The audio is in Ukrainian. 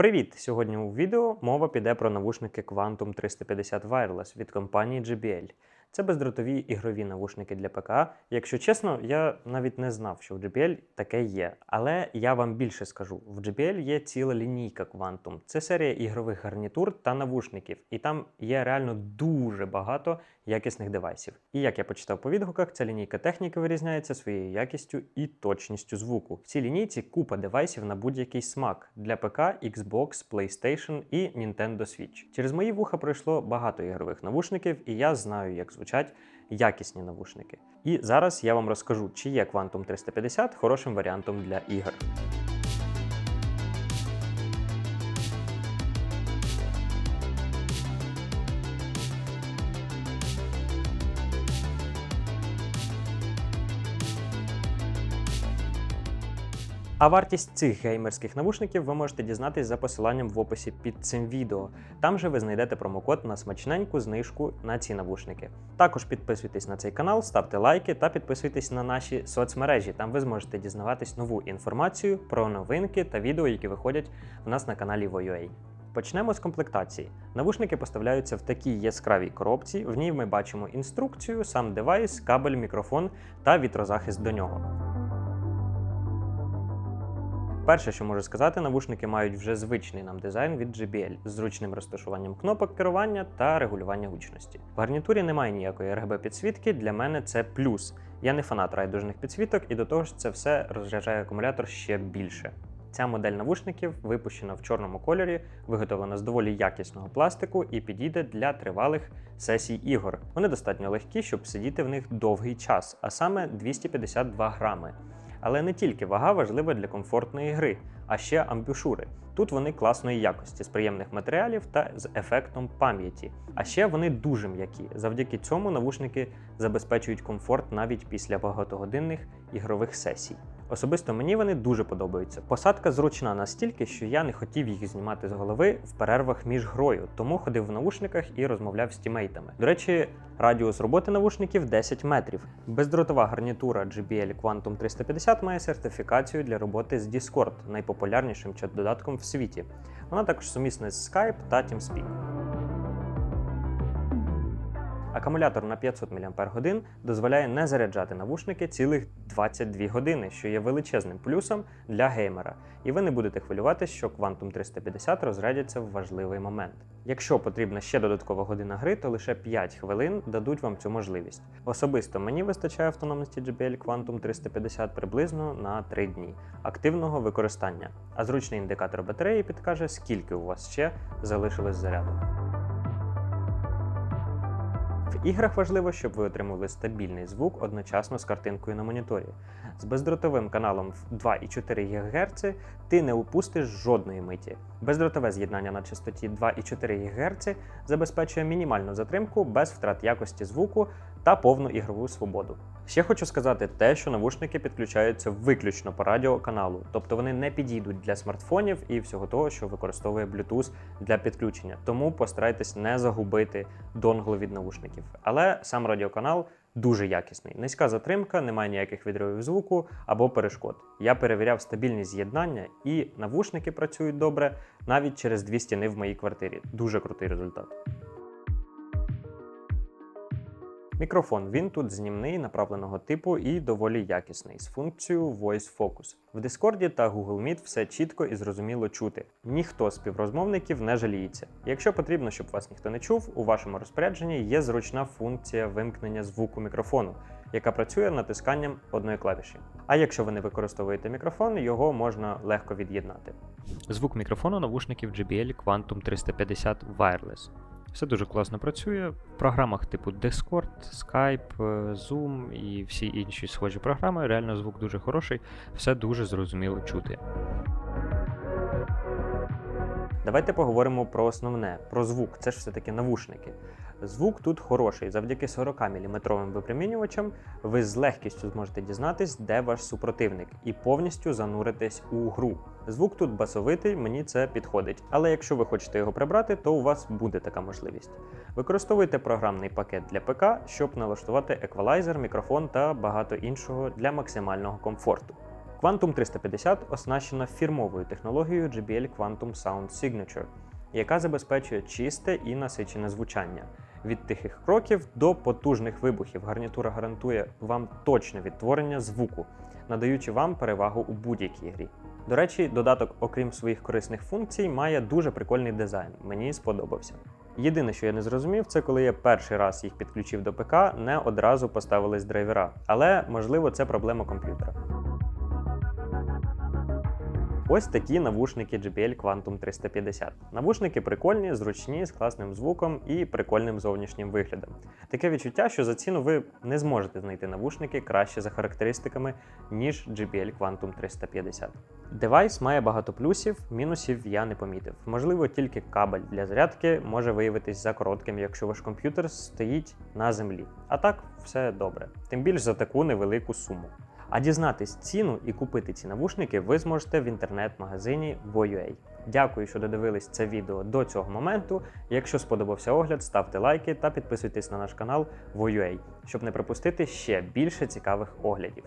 Привіт! Сьогодні у відео мова піде про навушники Quantum 350 Wireless від компанії JBL. Це бездротові ігрові навушники для ПК. Якщо чесно, я навіть не знав, що в JBL таке є. Але я вам більше скажу: в JBL є ціла лінійка Quantum. Це серія ігрових гарнітур та навушників, і там є реально дуже багато якісних девайсів. І як я почитав по відгуках, ця лінійка техніки вирізняється своєю якістю і точністю звуку. В цій лінійці купа девайсів на будь-який смак для ПК, Xbox, PlayStation і Nintendo Switch. Через мої вуха пройшло багато ігрових навушників, і я знаю, як звучать якісні навушники. І зараз я вам розкажу, чи є Quantum 350 хорошим варіантом для ігор. А вартість цих геймерських навушників ви можете дізнатись за посиланням в описі під цим відео. Там же ви знайдете промокод на смачненьку знижку на ці навушники. Також підписуйтесь на цей канал, ставте лайки та підписуйтесь на наші соцмережі. Там ви зможете дізнаватись нову інформацію про новинки та відео, які виходять в нас на каналі Voyua. Почнемо з комплектації. Навушники поставляються в такій яскравій коробці. В ній ми бачимо інструкцію, сам девайс, кабель, мікрофон та вітрозахист до нього. Перше, що можу сказати, навушники мають вже звичний нам дизайн від JBL з зручним розташуванням кнопок керування та регулювання гучності. В гарнітурі немає ніякої RGB підсвітки. Для мене це плюс. Я не фанат райдужних підсвіток, і до того ж це все розряджає акумулятор ще більше. Ця модель навушників випущена в чорному кольорі, виготовлена з доволі якісного пластику і підійде для тривалих сесій ігор. Вони достатньо легкі, щоб сидіти в них довгий час, а саме 252 грами. Але не тільки вага важлива для комфортної гри, а ще амбюшури. Тут вони класної якості з приємних матеріалів та з ефектом пам'яті. А ще вони дуже м'які. Завдяки цьому навушники забезпечують комфорт навіть після багатогодинних ігрових сесій. Особисто мені вони дуже подобаються. Посадка зручна настільки, що я не хотів їх знімати з голови в перервах між грою, тому ходив в навушниках і розмовляв з тімейтами. До речі, радіус роботи навушників 10 метрів. Бездротова гарнітура JBL Quantum 350 має сертифікацію для роботи з Discord, найпопулярнішим чат-додатком в світі. Вона також сумісна з Skype та TeamSpeak. Акумулятор на 500 мАч дозволяє не заряджати навушники цілих 22 години, що є величезним плюсом для геймера, і ви не будете хвилюватися, що Quantum 350 розрядяться в важливий момент. Якщо потрібна ще додаткова година гри, то лише 5 хвилин дадуть вам цю можливість. Особисто мені вистачає автономності JBL Quantum 350 приблизно на 3 дні активного використання, а зручний індикатор батареї підкаже, скільки у вас ще залишилось заряду. В іграх важливо, щоб ви отримували стабільний звук одночасно з картинкою на моніторі. З бездротовим каналом в 2,4 ГГц ти не упустиш жодної миті. Бездротове з'єднання на частоті 2,4 ГГц забезпечує мінімальну затримку без втрат якості звуку та повну ігрову свободу. Ще хочу сказати те, що навушники підключаються виключно по радіоканалу, тобто вони не підійдуть для смартфонів і всього того, що використовує Bluetooth для підключення. Тому постарайтесь не загубити донгл від навушників. Але сам радіоканал дуже якісний. Низька затримка, немає ніяких відривів звуку або перешкод. Я перевіряв стабільність з'єднання, і навушники працюють добре навіть через дві стіни в моїй квартирі. Дуже крутий результат. Мікрофон він тут знімний направленого типу і доволі якісний з функцією Voice Focus. В Discord та Google Meet все чітко і зрозуміло чути. Ніхто з співрозмовників не жаліється. Якщо потрібно, щоб вас ніхто не чув, у вашому розпорядженні є зручна функція вимкнення звуку мікрофону, яка працює натисканням одної клавіші. А якщо ви не використовуєте мікрофон, його можна легко від'єднати. Звук мікрофону навушників JBL Quantum 350 Wireless. Все дуже класно працює. В програмах типу Discord, Skype, Zoom і всі інші схожі програми. Реально звук дуже хороший, все дуже зрозуміло чути. Давайте поговоримо про основне, про звук. Це ж все-таки навушники. Звук тут хороший. Завдяки 40-мм випромінювачам ви з легкістю зможете дізнатись, де ваш супротивник, і повністю зануритись у гру. Звук тут басовитий, мені це підходить. Але якщо ви хочете його прибрати, то у вас буде така можливість. Використовуйте програмний пакет для ПК, щоб налаштувати еквалайзер, мікрофон та багато іншого для максимального комфорту. Quantum 350 оснащена фірмовою технологією JBL Quantum Sound Signature, яка забезпечує чисте і насичене звучання. Від тихих кроків до потужних вибухів гарнітура гарантує вам точне відтворення звуку, надаючи вам перевагу у будь-якій грі. До речі, додаток, окрім своїх корисних функцій, має дуже прикольний дизайн. Мені сподобався. Єдине, що я не зрозумів, це коли я перший раз їх підключив до ПК, не одразу поставились драйвера. Але можливо це проблема комп'ютера. Ось такі навушники JBL Quantum 350. Навушники прикольні, зручні, з класним звуком і прикольним зовнішнім виглядом. Таке відчуття, що за ціну ви не зможете знайти навушники краще за характеристиками, ніж JBL Quantum 350. Девайс має багато плюсів, мінусів я не помітив. Можливо, тільки кабель для зарядки може виявитись за коротким, якщо ваш комп'ютер стоїть на землі. А так, все добре. Тим більш за таку невелику суму. А дізнатись ціну і купити ці навушники ви зможете в інтернет-магазині VoUA. Дякую, що додивились це відео до цього моменту. Якщо сподобався огляд, ставте лайки та підписуйтесь на наш канал VoUA, щоб не пропустити ще більше цікавих оглядів.